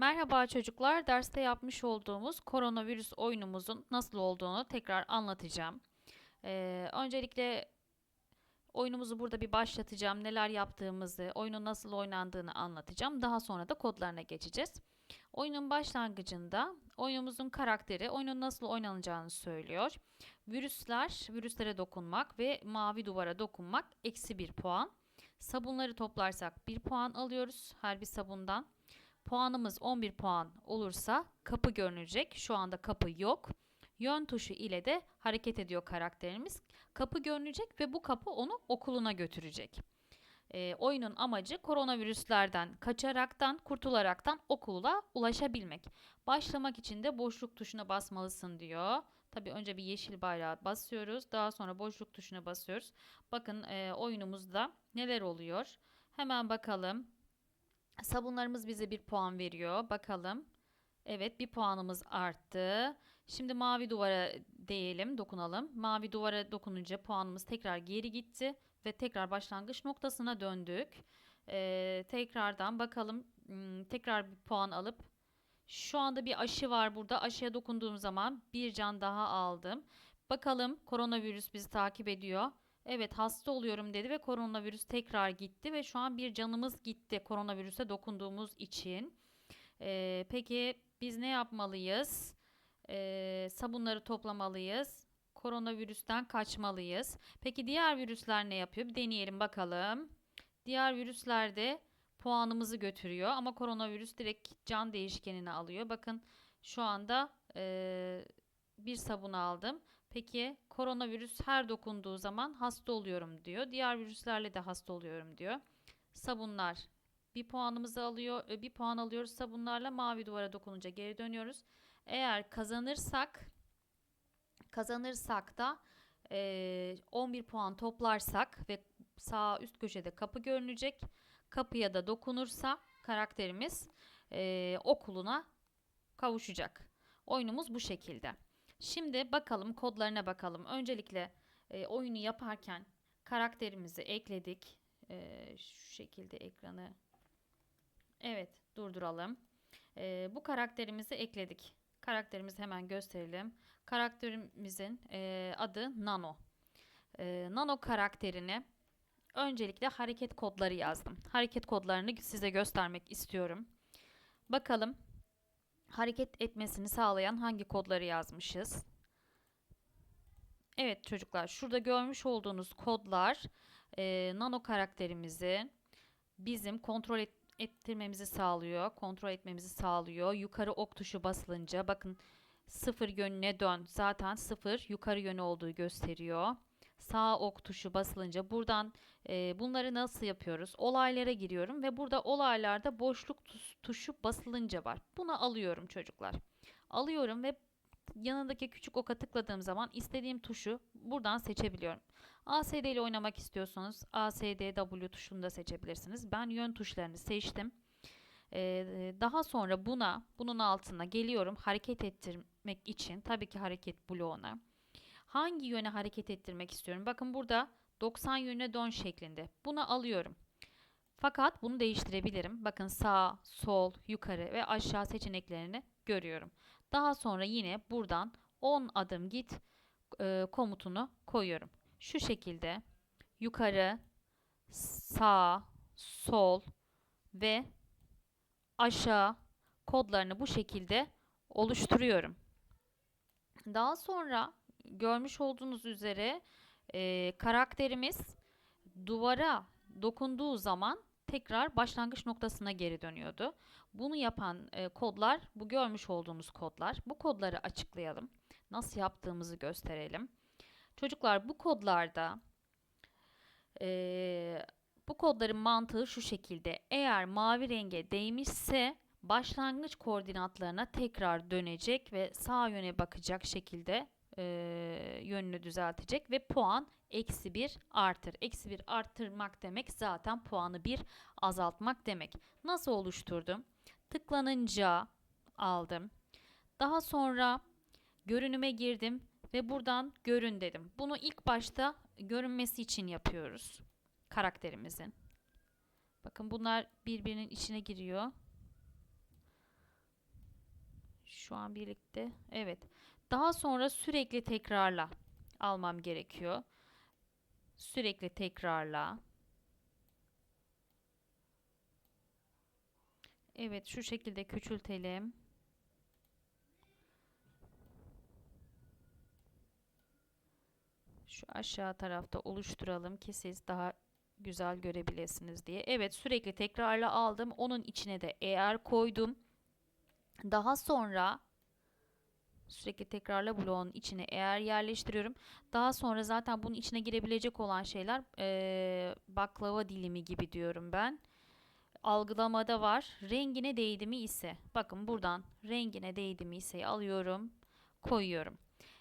Merhaba çocuklar, derste yapmış olduğumuz koronavirüs oyunumuzun nasıl olduğunu tekrar anlatacağım. Ee, öncelikle oyunumuzu burada bir başlatacağım, neler yaptığımızı, oyunun nasıl oynandığını anlatacağım. Daha sonra da kodlarına geçeceğiz. Oyunun başlangıcında oyunumuzun karakteri oyunun nasıl oynanacağını söylüyor. Virüsler, virüslere dokunmak ve mavi duvara dokunmak eksi bir puan. Sabunları toplarsak bir puan alıyoruz her bir sabundan. Puanımız 11 puan olursa kapı görünecek. Şu anda kapı yok. Yön tuşu ile de hareket ediyor karakterimiz. Kapı görünecek ve bu kapı onu okuluna götürecek. Ee, oyunun amacı koronavirüslerden kaçaraktan, kurtularaktan okula ulaşabilmek. Başlamak için de boşluk tuşuna basmalısın diyor. Tabii önce bir yeşil bayrağı basıyoruz. Daha sonra boşluk tuşuna basıyoruz. Bakın e, oyunumuzda neler oluyor. Hemen bakalım. Sabunlarımız bize bir puan veriyor. Bakalım. Evet bir puanımız arttı. Şimdi mavi duvara değelim, dokunalım. Mavi duvara dokununca puanımız tekrar geri gitti ve tekrar başlangıç noktasına döndük. Ee, tekrardan bakalım. Hmm, tekrar bir puan alıp şu anda bir aşı var burada. Aşıya dokunduğum zaman bir can daha aldım. Bakalım koronavirüs bizi takip ediyor. Evet hasta oluyorum dedi ve koronavirüs tekrar gitti ve şu an bir canımız gitti koronavirüse dokunduğumuz için. Ee, peki biz ne yapmalıyız? Ee, sabunları toplamalıyız. Koronavirüsten kaçmalıyız. Peki diğer virüsler ne yapıyor? Bir deneyelim bakalım. Diğer virüsler de puanımızı götürüyor ama koronavirüs direkt can değişkenini alıyor. Bakın şu anda e, bir sabun aldım. Peki koronavirüs her dokunduğu zaman hasta oluyorum diyor. Diğer virüslerle de hasta oluyorum diyor. Sabunlar bir puanımızı alıyor. e, Bir puan alıyoruz sabunlarla mavi duvara dokununca geri dönüyoruz. Eğer kazanırsak kazanırsak da e, 11 puan toplarsak ve sağ üst köşede kapı görünecek. Kapıya da dokunursa karakterimiz e, okuluna kavuşacak. Oyunumuz bu şekilde. Şimdi bakalım kodlarına bakalım. Öncelikle e, oyunu yaparken karakterimizi ekledik. E, şu şekilde ekranı evet durduralım. E, bu karakterimizi ekledik. Karakterimizi hemen gösterelim. Karakterimizin e, adı Nano. E, Nano karakterini öncelikle hareket kodları yazdım. Hareket kodlarını size göstermek istiyorum. Bakalım hareket etmesini sağlayan hangi kodları yazmışız? Evet çocuklar şurada görmüş olduğunuz kodlar e, nano karakterimizi bizim kontrol et, ettirmemizi sağlıyor. Kontrol etmemizi sağlıyor. Yukarı ok tuşu basılınca bakın sıfır yönüne dön. Zaten sıfır yukarı yönü olduğu gösteriyor. Sağ ok tuşu basılınca buradan e, bunları nasıl yapıyoruz? Olaylara giriyorum ve burada olaylarda boşluk tuşu basılınca var. Bunu alıyorum çocuklar. Alıyorum ve yanındaki küçük oka tıkladığım zaman istediğim tuşu buradan seçebiliyorum. ASD ile oynamak istiyorsanız ASD tuşunu da seçebilirsiniz. Ben yön tuşlarını seçtim. Ee, daha sonra buna, bunun altına geliyorum hareket ettirmek için. Tabii ki hareket bloğuna. Hangi yöne hareket ettirmek istiyorum? Bakın burada 90 yöne dön şeklinde. Bunu alıyorum. Fakat bunu değiştirebilirim. Bakın sağ, sol, yukarı ve aşağı seçeneklerini görüyorum. Daha sonra yine buradan 10 adım git e, komutunu koyuyorum. Şu şekilde yukarı, sağ, sol ve aşağı kodlarını bu şekilde oluşturuyorum. Daha sonra görmüş olduğunuz üzere e, karakterimiz duvara dokunduğu zaman tekrar başlangıç noktasına geri dönüyordu. Bunu yapan e, kodlar bu görmüş olduğunuz kodlar. Bu kodları açıklayalım. Nasıl yaptığımızı gösterelim. Çocuklar bu kodlarda e, bu kodların mantığı şu şekilde. Eğer mavi renge değmişse başlangıç koordinatlarına tekrar dönecek ve sağ yöne bakacak şekilde e, yönünü düzeltecek ve puan eksi bir artır. Eksi bir arttırmak demek zaten puanı bir azaltmak demek. Nasıl oluşturdum? Tıklanınca aldım. Daha sonra görünüme girdim ve buradan görün dedim. Bunu ilk başta görünmesi için yapıyoruz karakterimizin. Bakın bunlar birbirinin içine giriyor. Şu an birlikte. Evet. Daha sonra sürekli tekrarla almam gerekiyor. Sürekli tekrarla. Evet, şu şekilde küçültelim. Şu aşağı tarafta oluşturalım ki siz daha güzel görebilirsiniz diye. Evet, sürekli tekrarla aldım. Onun içine de eğer koydum. Daha sonra sürekli tekrarla bloğun içine eğer yerleştiriyorum. Daha sonra zaten bunun içine girebilecek olan şeyler eee, baklava dilimi gibi diyorum ben. Algılamada var. Rengine değdi mi ise bakın buradan rengine değdi mi ise alıyorum koyuyorum.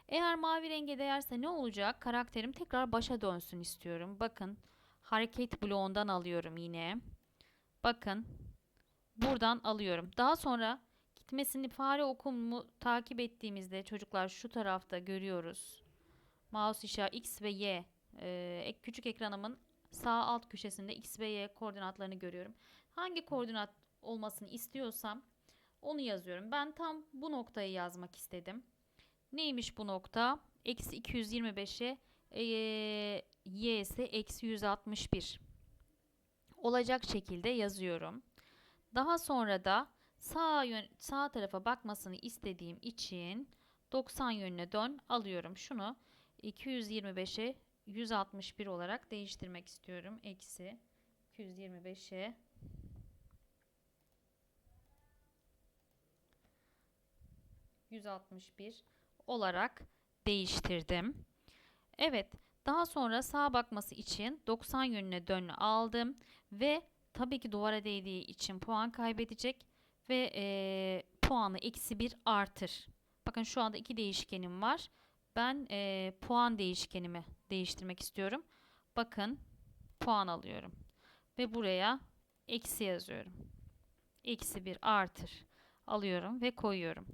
Eğer mavi renge değerse ne olacak? Karakterim tekrar başa dönsün istiyorum. Bakın hareket bloğundan alıyorum yine. Bakın buradan alıyorum. Daha sonra gitmesini fare okumu takip ettiğimizde çocuklar şu tarafta görüyoruz. Mouse işareti X ve Y. Ek- küçük ekranımın sağ alt köşesinde X ve Y koordinatlarını görüyorum. Hangi koordinat olmasını istiyorsam onu yazıyorum. Ben tam bu noktayı yazmak istedim. Neymiş bu nokta? Eksi 225'e eee, y ise eksi 161 olacak şekilde yazıyorum. Daha sonra da sağ yön, sağ tarafa bakmasını istediğim için 90 yönüne dön alıyorum. Şunu 225'e 161 olarak değiştirmek istiyorum. Eksi 225'e ...161 olarak değiştirdim. Evet, daha sonra sağa bakması için 90 yönüne dön aldım ve tabii ki duvara değdiği için puan kaybedecek ve eee, puanı eksi 1 artır. Bakın şu anda iki değişkenim var. Ben eee, puan değişkenimi değiştirmek istiyorum. Bakın puan alıyorum ve buraya eksi yazıyorum. Eksi 1 artır alıyorum ve koyuyorum.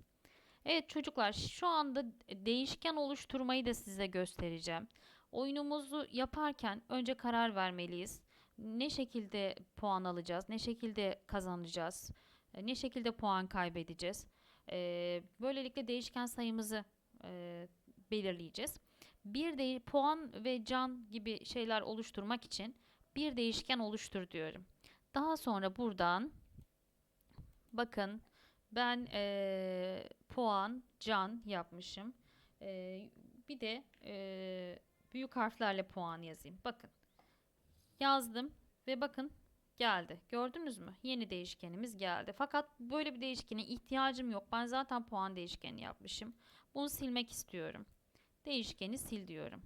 Evet çocuklar şu anda değişken oluşturmayı da size göstereceğim. Oyunumuzu yaparken önce karar vermeliyiz. Ne şekilde puan alacağız, ne şekilde kazanacağız, e, ne şekilde puan kaybedeceğiz. Ee, böylelikle değişken sayımızı e, belirleyeceğiz. Bir de puan ve can gibi şeyler oluşturmak için bir değişken oluştur diyorum. Daha sonra buradan bakın ben eee, puan, can yapmışım. Eee, bir de eee, büyük harflerle puan yazayım. Bakın yazdım ve bakın geldi. Gördünüz mü? Yeni değişkenimiz geldi. Fakat böyle bir değişkene ihtiyacım yok. Ben zaten puan değişkeni yapmışım. Bunu silmek istiyorum. Değişkeni sil diyorum.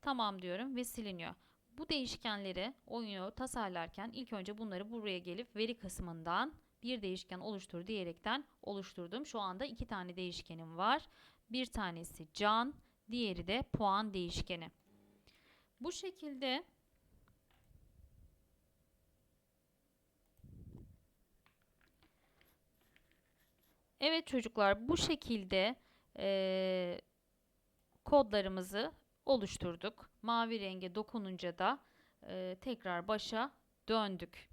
Tamam diyorum ve siliniyor. Bu değişkenleri oyunu tasarlarken ilk önce bunları buraya gelip veri kısmından bir değişken oluştur diyerekten oluşturdum. Şu anda iki tane değişkenim var. Bir tanesi can, diğeri de puan değişkeni. Bu şekilde Evet çocuklar bu şekilde eee, kodlarımızı oluşturduk. Mavi renge dokununca da eee, tekrar başa döndük.